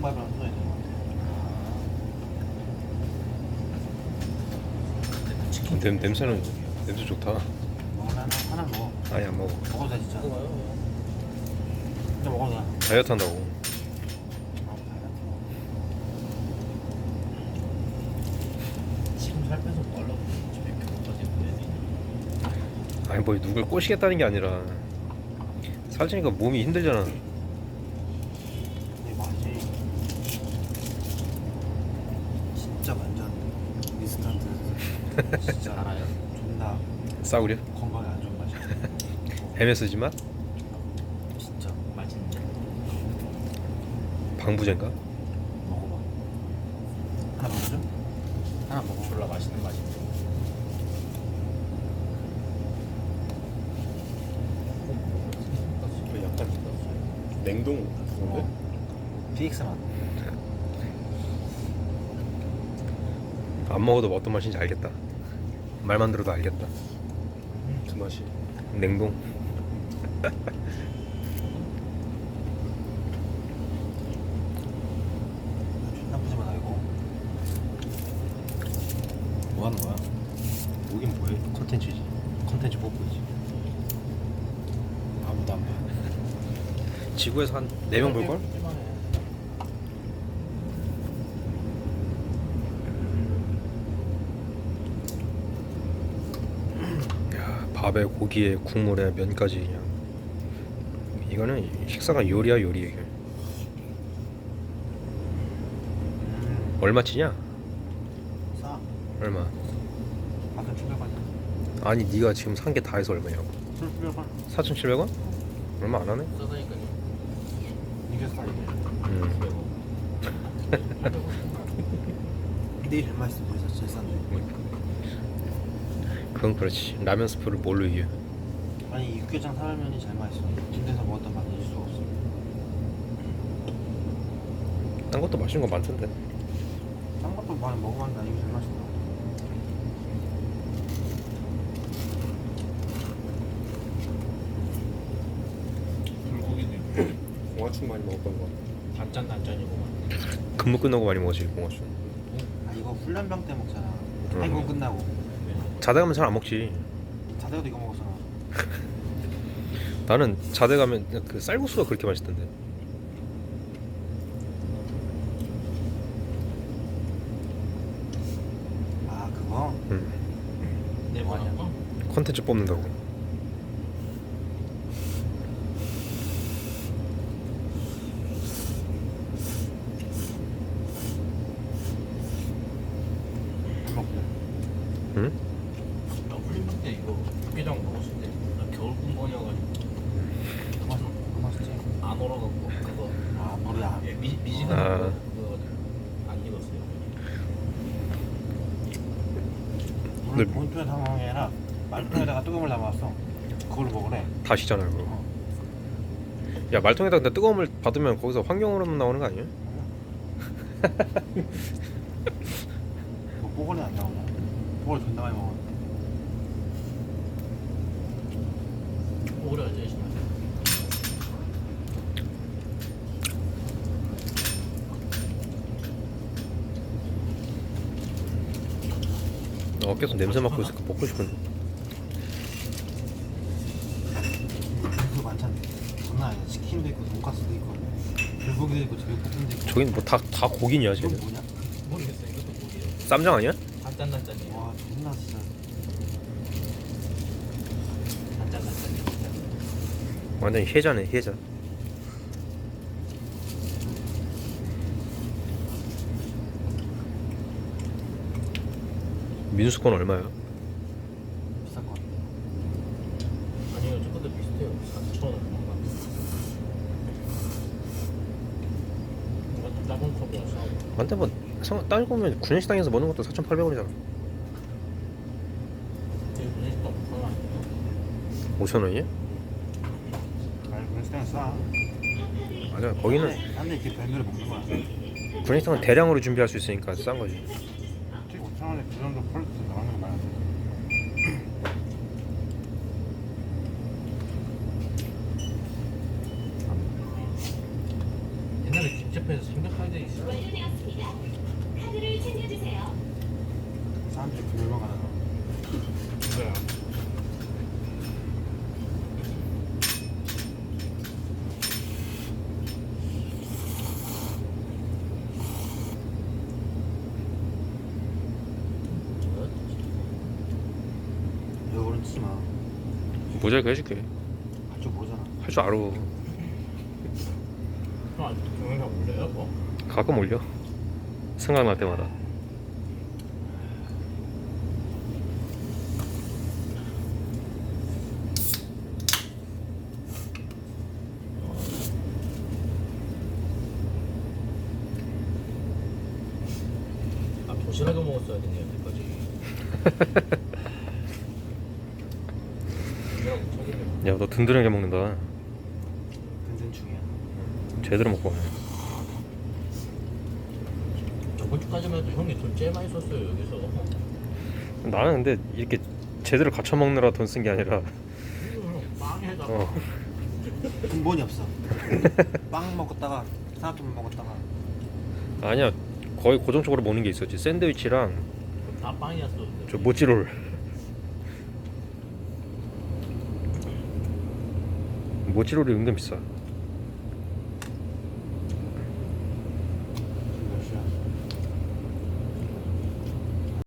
되는 것 같아. 치킨 냄, 냄새는 냄새 좋다 먹으면 하나, 하나 먹어. 아니 안 먹어 먹어도 돼 진짜. 진짜 먹어도 돼. 다이어트 한다고 지금 살 빼서 뭐 집에 보내지. 아니 뭐 누굴 꼬시겠다는 게 아니라 살찌니까 몸이 힘들잖아 진짜 알아요? 존나 싸구려? 건강에 안 좋은 맛이야. MSG 맛? 진짜 맛있는데. 방부제인가? 먹어봐. 하나 먹어줘? 하나 먹어. 졸라 맛있는 맛인데. 약간 냉동 DX 맛. 안 먹어도 어떤 맛인지 알겠다 말만 들어도 알겠다 그 맛이 냉동 푸짐하다 이거. 뭐 하는 거야? 여긴 뭐해? 컨텐츠지 컨텐츠 뽀뽀이지 아무도 안 봐. 지구에서 한 4명 볼걸? 야 밥에 고기에 국물에 면까지 그냥 이거는 식사가 요리야 요리 이게 음, 얼마 치냐? 싸. 얼마? 아까 700원. 아니 네가 지금 산 게 다 해서 얼마냐고 700원. 4,700원? 얼마 안 하네? 싸다니까요. 이게 싸. 음. 이게 제일 맛있어 보이서 제일 싼데. 그건 그렇지 라면 스프를 뭘로 이겨 아니 육개장 사발면이 제일 맛있어. 집에서 먹었던 맛을 잊을 수가 없어. 딴 것도 맛있는 거 많던데 딴 것도 많이 먹어봤는데 이게 제일 맛있어. 불고기도 있고 공화충 많이 먹었던 거 단짠 단짠이고만. 근무 끝나고 많이 먹었지 공화충 아 이거 훈련병 때 먹잖아. 음. 한번 끝나고 자대 가면 잘 안 먹지 자대도 이거 먹었잖아. 나는 자대 가면 그 쌀국수가 그렇게 맛있던데 아 그거? 음. 내 뭐냐? 컨텐츠 뽑는다고. 응? 나 훈련병 때 이거 육개장 먹었을 때 나 겨울 공무원이어가지고 그 맛, 그 맛있지. 안 얼어갖고 그거 아 머리 안. 예, 미 미지근 아. 거 그거 안 익었어요. 오늘 네. 본투의 상황이 아니라 말통에다가 뜨거운 물 담아왔어. 그걸로 먹으래. 다시잖아 그거 야 말통에다 근데 뜨거운 물 받으면 거기서 환경으로만 나오는 거 아니야? 뭐 뽀글이 안 나오냐? 뽀글 존나 많이 먹어. 오래 하지 이 어, 계속 냄새 맡고 있으니까 먹고 싶은데 그 많잖아. 장난 아니야. 치킨도 있고 돈가스도 있고 불고기도 있고 제육볶음도 있고. 저긴 뭐 다 다 고기냐 이건 지금 뭐냐? 모르겠어 이것도 뭐예요? 쌈장 아니야? 단짠 단짠이에요. 와 존나 진짜. 단짠 단짠이에요. 완전히 해자네 해자 민수건 얼마야? 비쌀 것 같아. 아니요 저것도 비슷해요. 4천 원 얼마인가. 이것도 작은 컵이라 싸고. 근데 뭐 상- 따지고 보면 구내식당에서 먹는 것도 4,800원이잖아 되게 분위기가 엄청 아니에요? 5,000원이야? 아니 그런 식당 싸. 맞아 거기는 딴데 이렇게 별미를 먹는 거야. 구내식당은 대량으로 준비할 수 있으니까 싼 거지 솔직히 5 천 원에 그 정도 퀄리티 나오는 거 말안 돼. 옛날에 김치 옆에서 삼겹살돼 있어. 완료되었습니다. 카드를 챙겨주세요. 사람들이 금요일만 가잖아 뭐야? 여거는 치지 마. 모자이크 해줄게 할 줄 모르잖아. 할 줄 알아 형 아직도 동영상 올려요? 뭐? 가끔 올려 생각날 때마다 아 도시락을 먹었어야 되네 여태까지. 도시락 못 차리네. 야 너 든든하게 먹는다. 든든 중이야. 제대로 먹고 가네. 저번 주까지만 해도 형이 돈 제일 많이 썼어요 여기서. 나는 근데 이렇게 제대로 갖춰 먹느라 돈 쓴 게 아니라. 형 빵에다가 어, 근본이 없어. 빵 먹었다가 삼각김 먹었다가. 아니야 거의 고정적으로 먹는 게 있었지. 샌드위치랑 다 빵이었어. 저 모찌롤 모찌롤이 은근 비싸